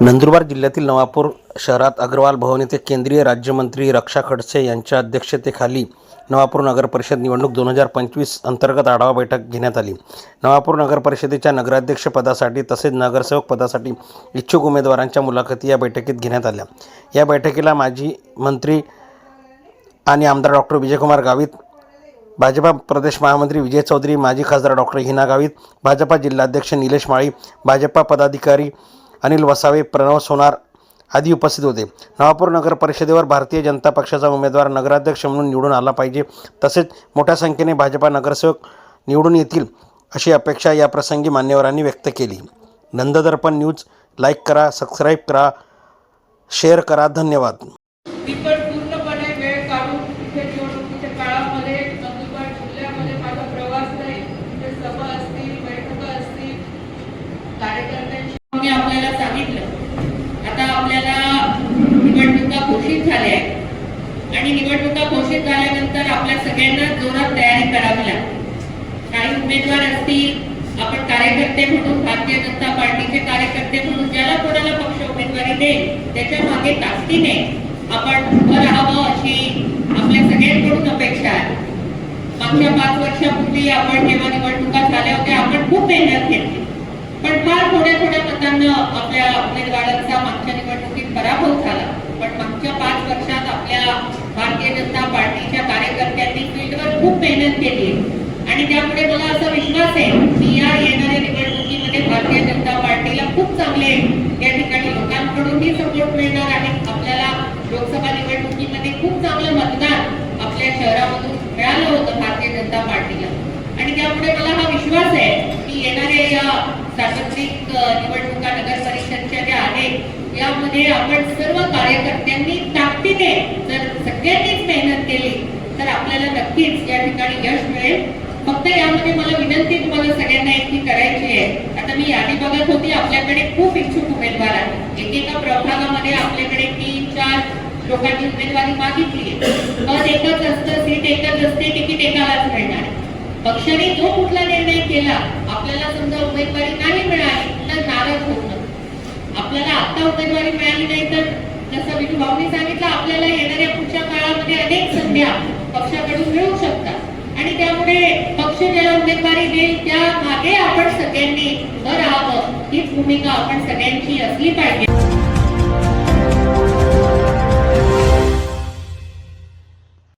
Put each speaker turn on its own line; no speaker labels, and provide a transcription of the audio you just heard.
नंदुरबार जिल्ह्यातील नवापूर शहरात अग्रवाल भवन येथे केंद्रीय राज्यमंत्री रक्षा खडसे यांच्या अध्यक्षतेखाली नवापूर नगर परिषद निवडणूक दोन हजार पंचवीस अंतर्गत आढावा बैठक घेण्यात आली. नवापूर नगर परिषदेच्या नगराध्यक्षपदासाठी तसेच नगरसेवक पदासाठी इच्छुक उमेदवारांच्या मुलाखती या बैठकीत घेण्यात आल्या. या बैठकीला माजी मंत्री आणि आमदार डॉक्टर विजयकुमार गावित भाजपा प्रदेश महामंत्री विजय चौधरी माजी खासदार डॉक्टर हिना गावित भाजपा जिल्हाध्यक्ष निलेश माळी भाजपा पदाधिकारी अनिल वसावे प्रणव सोनार आदी उपस्थित होते. नवापूर नगर परिषदेवर भारतीय जनता पक्षाचा उमेदवार नगराध्यक्ष म्हणून निवडून आला पाहिजे. तसेच मोठ्या संख्येने भाजपा नगरसेवक निवडून येतील अशी अपेक्षा या प्रसंगी मान्यवरांनी व्यक्त केली. नंददर्पण न्यूज लाईक करा सबस्क्राईब करा शेअर करा. धन्यवाद
मी पण पूर्णपणे वेळ काढून इथे निवडणुकीच्या काळामध्ये नंदुरबार जिल्ह्यामध्ये माझा प्रवास नाही तिथे सभा असतील बैठका असतील कार्यकर्त्यांशी मी आपल्याला सांगितलं. आता आपल्याला निवडणुका घोषित झाल्या आणि निवडणुका घोषित झाल्यानंतर आपल्या सगळ्यांना जोरात तयारी करावी लागते. काही उमेदवार असतील आपण कार्यकर्ते म्हणून भारतीय जनता पार्टीचे कार्यकर्ते म्हणून ज्याला कोणाला पक्ष उमेदवारी देईल त्याच्यामागे ताकदीने आपण उभं राहावं अशी आपल्या सगळ्यांकडून अपेक्षा आहे. मागच्या पाच वर्षापूर्वी आपण जेव्हा निवडणुका झाल्या होत्या आपण खूप मेहनत घेतली. पण फार थोड्या आपल्या उमेदवारांचा मागच्या निवडणुकीत पराभव झाला. पण मागच्या पाच वर्षात आपल्या भारतीय जनता पार्टीच्या कार्यकर्त्यांनी फील्डवर खूप मेहनत केली. आणि त्यामुळे मला असा विश्वास आहे की या येणाऱ्या निवडणुकीमध्ये भारतीय जनता पार्टीला खूप चांगले या ठिकाणी लोकांकडूनही सपोर्ट मिळणार आहे. आपल्याला लोकसभा निवडणुकीमध्ये खूप चांगलं मतदान आपल्या शहरामधून मिळालं होतं भारतीय जनता पार्टीला आणि त्यामुळे मला हा विश्वास आहे की येणाऱ्या या सार्वत्रिक निवडणुका नगर परिषदच्या ज्या आहेत यामध्ये आपण सर्व कार्यकर्त्यांनी ताकदीने जर सगळ्यांनीच मेहनत केली तर आपल्याला नक्कीच या ठिकाणी यश मिळेल. फक्त यामध्ये मला विनंती तुम्हाला सगळ्यांना एक करायची आहे. आता मी यादी बघत होती आपल्याकडे खूप इच्छुक उमेदवार आहेत. एकेका प्रभागामध्ये आपल्याकडे तीन चार लोकांनी उमेदवारी मागितली आहे. पद एकच असतं सीट एकच असते तिकीट एकालाच मिळणार आहे. पक्षाने जो कुठला निर्णय केला आपल्याला समजा उमेदवारी नाही मिळाली तर नाराज होऊ आपल्याला आता उमेदवारी मिळाली नाही तर जसं विठू भाऊने सांगितलं आपल्याला येणाऱ्या पुढच्या काळामध्ये अनेक संध्या पक्षाकडून मिळू शकतात. आणि त्यामुळे पक्ष ज्याला उमेदवारी देईल त्या मागे आपण सगळ्यांनी उभं राहावं हीच भूमिका आपण सगळ्यांची असली पाहिजे.